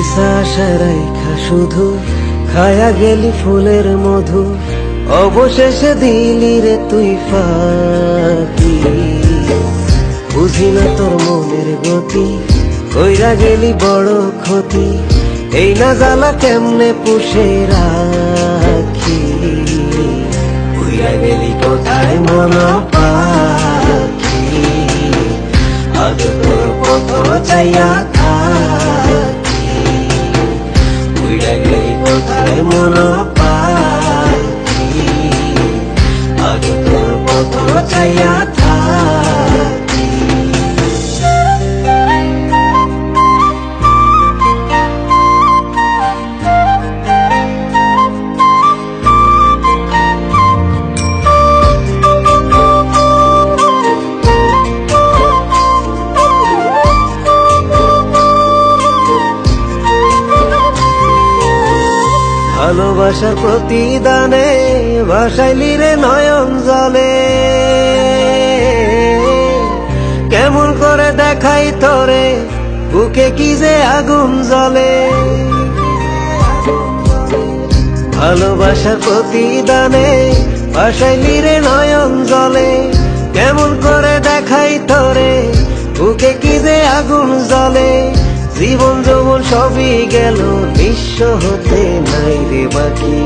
রাইখা শুধু, খায়া গেলি ফুলের মধু, অবশেষে দিলি রে তুই ফাঁকি। বুঝি না তোর মনের গতি, কইরা গেলি বড় ক্ষতি, এই না জ্বালা কেমনে পুষে রাখি। উইরা গেলি কোথায় মন পাখি, আজ তোর পথ চাইয়া মন পাখি আজ তোর পথ চাইয়া ভালোবাসার প্রতিদানে ভাসাইলি রে নয়ন জলে। কেমন করে দেখাই তোরে, বুকে কি যে আগুন জ্বলে। ভালোবাসার প্রতিদানে ভাসাইলি রে নয়ন জলে। কেমন করে দেখাই তোরে, বুকে কি যে আগুন জ্বলে। জীবন সবই গেল নিঃস্ব হতে নাই রে বাকি।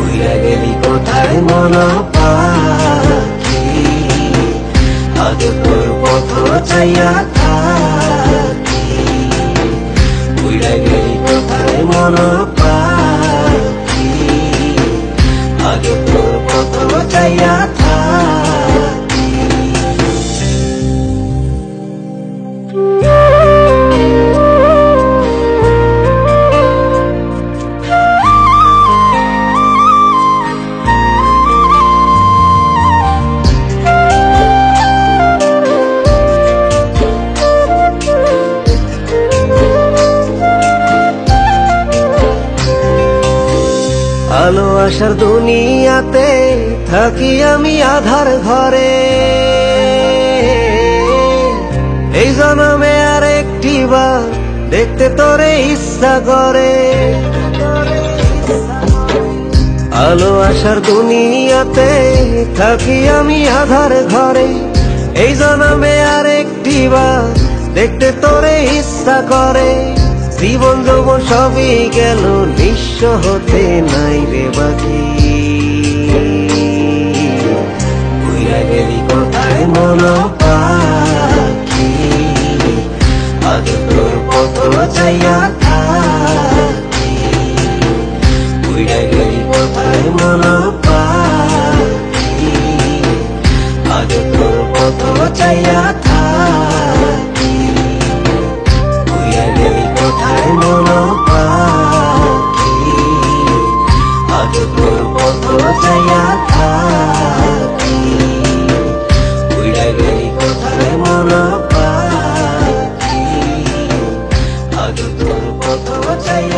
উইরা গেলি কোথায় মন পাখি আজ তোর পথ চাইয়া থাকি। উইরা গেলি কোথায় মন পাখি আজ তোর পথ চাইয়া আলো আসার দুনিয়াতে থাকি আমি আধার ঘরে। এই জন্মে আর একটি বার দেখতে তোরে ইচ্ছা করে। আলো আসার দুনিয়াতে থাকি আমি আধার ঘরে। এই জন্মে আর একটি বার দেখতে তোরে ইচ্ছা করে। জীবন যৌবন সবই গেল, নিঃস্ব হতে নাই রে বাকি। পথ চাইয়া থাকি। উইরা গেলি কোথায় মন পাখি। আজ তোর পথ চাইয়া থাকি। পাখি আজ তোর পথ চাইয়া